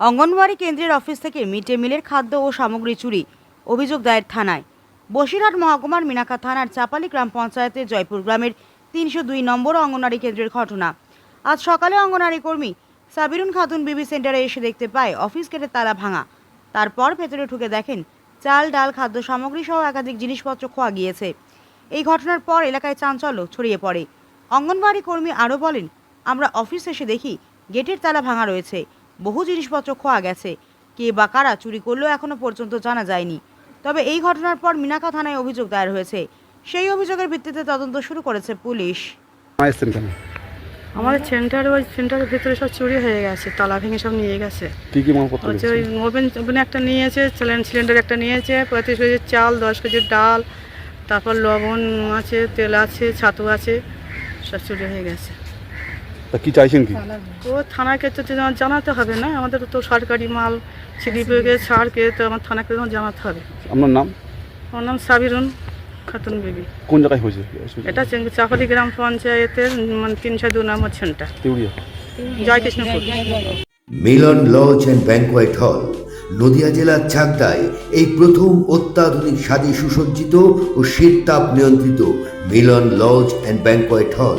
অঙ্গনওয়াড়ি কেন্দ্রের অফিস থেকে mid day মিলের খাদ্য ও সামগ্রী চুরি, অভিযোগ দায়ের থানায়। বসিরহাট মহকুমার মিনাখা থানার চাপালি গ্রাম পঞ্চায়েতের জয়পুর গ্রামের তিনশো দুই নম্বর অঙ্গনওয়াড়ি কেন্দ্রের ঘটনা। আজ সকালে অঙ্গনওয়াড়ি কর্মী সাবিরুন খাতুন বিবি সেন্টারে এসে দেখতে পায়, অফিস গেটের তালা ভাঙা। তারপর ভেতরে ঢুকে দেখেন, চাল, ডাল, খাদ্য সামগ্রী সহ একাধিক জিনিসপত্র খোয়া গিয়েছে। এই ঘটনার পর এলাকায় চাঞ্চল্য ছড়িয়ে পড়ে। অঙ্গনওয়াড়ি কর্মী আরও বলেন, আমরা অফিস এসে দেখি, গেটের তালা ভাঙা রয়েছে। বহু জিনিসপত্র খোয়া গেছে। কে বা কারা চুরি করলেও এখনও পর্যন্ত জানা যায়নি। তবে এই ঘটনার পর মিনাকা থানায় অভিযোগ দায়ের হয়েছে। সেই অভিযোগের ভিত্তিতে তদন্ত শুরু করেছে পুলিশ। আমাদের সেন্টার ওই সেন্টারের ভিতরে সব চুরি হয়ে গেছে তালা ভেঙে সব নিয়ে গেছে। কি কি মালপত্র হচ্ছে ওই ওভেন ওভেন একটা নিয়েছে সিলিন্ডার একটা নিয়েছে পঁয়ত্রিশ কেজির চাল দশ কেজির ডাল তারপর লবণ আছে তেল আছে ছাতু আছে সব চুরি হয়ে গেছে। তা কি চাইছেন কি? ও থানাকে তো জানাতে হবে না আমাদের তো সরকারি মাল সিডিপিওকে ছাড়কে তো আমার থানাকে জানাতে হবে। আপনার নাম? আমার নাম সাবিরুন খাতুন বিবি কোন জায়গায় হয়েছে? এটা চেঙ্গি- চাপালি গ্রাম পঞ্চায়েতের মানে তিনশো দু number centre. Joykrishnapur. Milan lodge and banquet hall Nadia জেলার চাকদায় এই প্রথম অত্যাধুনিক স্বাদে সুসজ্জিত ও শীততাপ নিয়ন্ত্রিত মিলন লজ অ্যান্ড ব্যাংকোয়েট হল।